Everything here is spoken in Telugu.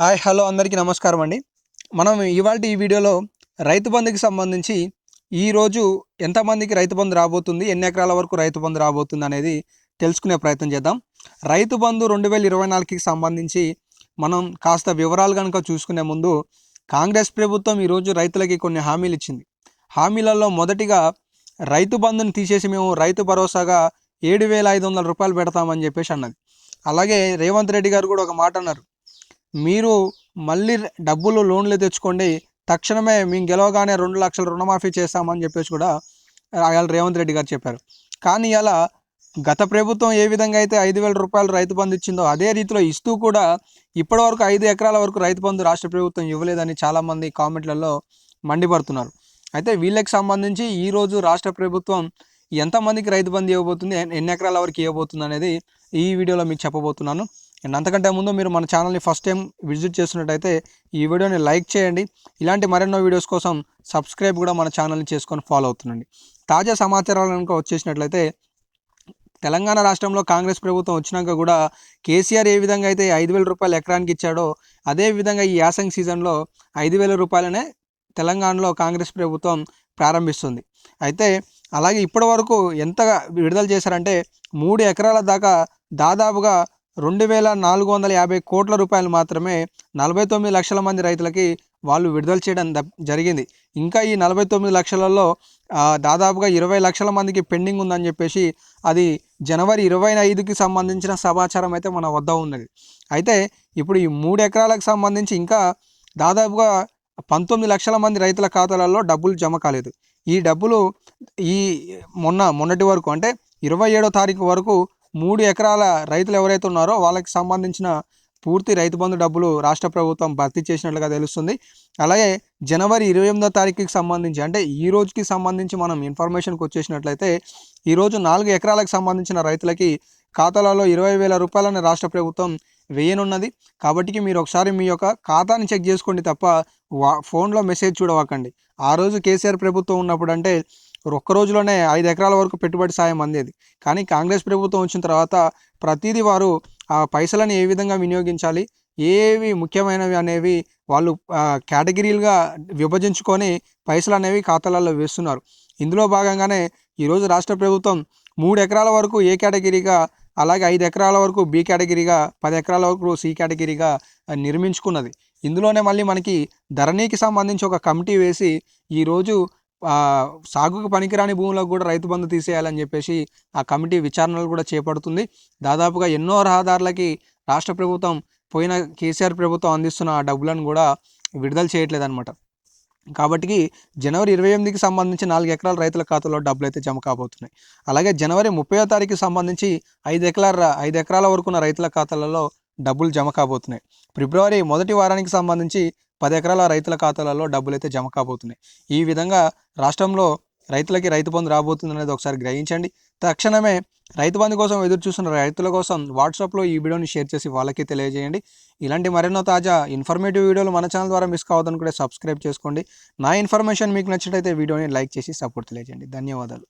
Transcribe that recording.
హాయ్ హలో అందరికీ నమస్కారం అండి. మనం ఇవాళ ఈ వీడియోలో రైతు బంధుకి సంబంధించి ఈరోజు ఎంతమందికి రైతు బంధు రాబోతుంది ఎన్ని ఎకరాల వరకు రైతు బంధు రాబోతుంది అనేది తెలుసుకునే ప్రయత్నం చేద్దాం. రైతు బంధు రెండు వేల ఇరవై నాలుగుకి సంబంధించి మనం కాస్త వివరాలు కనుక చూసుకునే ముందు కాంగ్రెస్ ప్రభుత్వం ఈరోజు రైతులకి కొన్ని హామీలు ఇచ్చింది. హామీలలో మొదటిగా రైతు బంధుని తీసేసి మేము రైతు భరోసాగా ఏడు వేల ఐదు వందల రూపాయలు పెడతామని చెప్పేసి అన్నది. అలాగే రేవంత్ రెడ్డి గారు కూడా ఒక మాట అన్నారు. మీరు మళ్ళీ డబ్బులు లోన్లు తెచ్చుకోండి. తక్షణమే మేము గెలవగానే రెండు లక్షల రుణమాఫీ చేస్తామని చెప్పేసి కూడా ఇవాళ రేవంత్ రెడ్డి గారు చెప్పారు. కానీ ఇలా గత ప్రభుత్వం ఏ విధంగా అయితే ఐదు వేల రూపాయలు రైతు బంధు ఇచ్చిందో అదే రీతిలో ఇస్తూ కూడా ఇప్పటివరకు ఐదు ఎకరాల వరకు రైతు బంధు రాష్ట్ర ప్రభుత్వం ఇవ్వలేదని చాలామంది కామెంట్లలో మండిపడుతున్నారు. అయితే వీళ్ళకి సంబంధించి ఈరోజు రాష్ట్ర ప్రభుత్వం ఎంతమందికి రైతు బంధు ఇవ్వబోతుంది ఎన్ని ఎకరాల వరకు ఇవ్వబోతుంది అనేది ఈ వీడియోలో మీకు చెప్పబోతున్నాను. అండ్ అంతకంటే ముందు మీరు మన ఛానల్ని ఫస్ట్ టైం విజిట్ చేస్తున్నట్టయితే ఈ వీడియోని లైక్ చేయండి. ఇలాంటి మరెన్నో వీడియోస్ కోసం సబ్స్క్రైబ్ కూడా మన ఛానల్ని చేసుకొని ఫాలో అవుతుండండి. తాజా సమాచారాలు కనుక వచ్చేసినట్లయితే తెలంగాణ రాష్ట్రంలో కాంగ్రెస్ ప్రభుత్వం వచ్చినాక కూడా కేసీఆర్ ఏ విధంగా అయితే ఐదు వేల రూపాయలు ఎకరానికి ఇచ్చాడో అదే విధంగా ఈ యాసంగ్ సీజన్లో ఐదు వేల రూపాయలనే తెలంగాణలో కాంగ్రెస్ ప్రభుత్వం ప్రారంభిస్తుంది. అయితే అలాగే ఇప్పటి వరకు ఎంతగా విడుదల చేశారంటే మూడు ఎకరాల దాకా దాదాపుగా రెండు వేల నాలుగు వందల యాభై కోట్ల రూపాయలు మాత్రమే నలభై తొమ్మిది లక్షల మంది రైతులకి వాళ్ళు విడుదల చేయడం జరిగింది. ఇంకా ఈ నలభై తొమ్మిది లక్షలలో దాదాపుగా ఇరవై లక్షల మందికి పెండింగ్ ఉందని చెప్పేసి అది జనవరి ఇరవై ఐదుకి సంబంధించిన సమాచారం అయితే మన వద్ద ఉన్నది. అయితే ఇప్పుడు ఈ మూడు ఎకరాలకు సంబంధించి ఇంకా దాదాపుగా పంతొమ్మిది లక్షల మంది రైతుల ఖాతాలలో డబ్బులు జమ కాలేదు. ఈ డబ్బులు ఈ మొన్న మొన్నటి వరకు అంటే ఇరవై ఏడో తారీఖు వరకు మూడు ఎకరాల రైతులు ఎవరైతే ఉన్నారో వాళ్ళకి సంబంధించిన పూర్తి రైతు బంధు డబ్బులు రాష్ట్ర ప్రభుత్వం భర్తీ చేసినట్లుగా తెలుస్తుంది. అలాగే జనవరి ఇరవై ఎనిమిదో తారీఖుకి సంబంధించి అంటే ఈ రోజుకి సంబంధించి మనం ఇన్ఫర్మేషన్కి వచ్చేసినట్లయితే ఈరోజు నాలుగు ఎకరాలకు సంబంధించిన రైతులకి ఖాతాలలో ఇరవై వేల రూపాయలని రాష్ట్ర ప్రభుత్వం వేయనున్నది. కాబట్టి మీరు ఒకసారి మీ యొక్క ఖాతాని చెక్ చేసుకోండి తప్ప వా ఫోన్లో మెసేజ్ చూడవకండి. ఆ రోజు కేసీఆర్ ప్రభుత్వం ఉన్నప్పుడు అంటే ఒక్క రోజులోనే ఐదు ఎకరాల వరకు పెట్టుబడి సాయం అందేది. కానీ కాంగ్రెస్ ప్రభుత్వం వచ్చిన తర్వాత ప్రతిదీ వారు ఆ పైసలను ఏ విధంగా వినియోగించాలి ఏవి ముఖ్యమైనవి అనేవి వాళ్ళు కేటగిరీలుగా విభజించుకొని పైసలు అనేవి ఖాతాలలో వేస్తున్నారు. ఇందులో భాగంగానే ఈరోజు రాష్ట్ర ప్రభుత్వం మూడు ఎకరాల వరకు ఏ కేటగిరీగా అలాగే ఐదు ఎకరాల వరకు బి కేటగిరీగా పది ఎకరాల వరకు సి కేటగిరీగా నిర్మించుకున్నది. ఇందులోనే మళ్ళీ మనకి ధరణికి సంబంధించి ఒక కమిటీ వేసి ఈరోజు సాగుకు పనికిరాని భూములకు కూడా రైతు బంధు తీసేయాలని చెప్పేసి ఆ కమిటీ విచారణలు కూడా చేపడుతుంది. దాదాపుగా ఎన్నో రహదారులకి రాష్ట్ర ప్రభుత్వం పోయిన కేసీఆర్ ప్రభుత్వం అందిస్తున్న ఆ డబ్బులను కూడా విడుదల చేయట్లేదు అనమాట కాబట్టి జనవరి ఇరవై ఎనిమిదికి సంబంధించి నాలుగు ఎకరాల రైతుల ఖాతాలో డబ్బులు అయితే జమ కాబోతున్నాయి. అలాగే జనవరి ముప్పై తారీఖుకి సంబంధించి ఐదు ఎకరాల ఐదు ఎకరాల వరకు ఉన్న రైతుల ఖాతాలలో డబ్బులు జమ కాబోతున్నాయి. ఫిబ్రవరి మొదటి వారానికి సంబంధించి పది ఎకరాల రైతుల ఖాతాలలో డబ్బులు అయితే జమ కాబోతున్నాయి. ఈ విధంగా రాష్ట్రంలో రైతులకి రైతు బంధు రాబోతుంది అనేది ఒకసారి గ్రహించండి. తక్షణమే రైతు బంధు కోసం ఎదురు చూస్తున్న రైతుల కోసం వాట్సాప్లో ఈ వీడియోని షేర్ చేసి వాళ్ళకి తెలియజేయండి. ఇలాంటి మరెన్నో తాజా ఇన్ఫర్మేటివ్ వీడియోలు మన ఛానల్ ద్వారా మిస్ కావద్దని కూడా సబ్స్క్రైబ్ చేసుకోండి. నా ఇన్ఫర్మేషన్ మీకు నచ్చినట్లయితే వీడియోని లైక్ చేసి సపోర్ట్ తెలియజేయండి. ధన్యవాదాలు.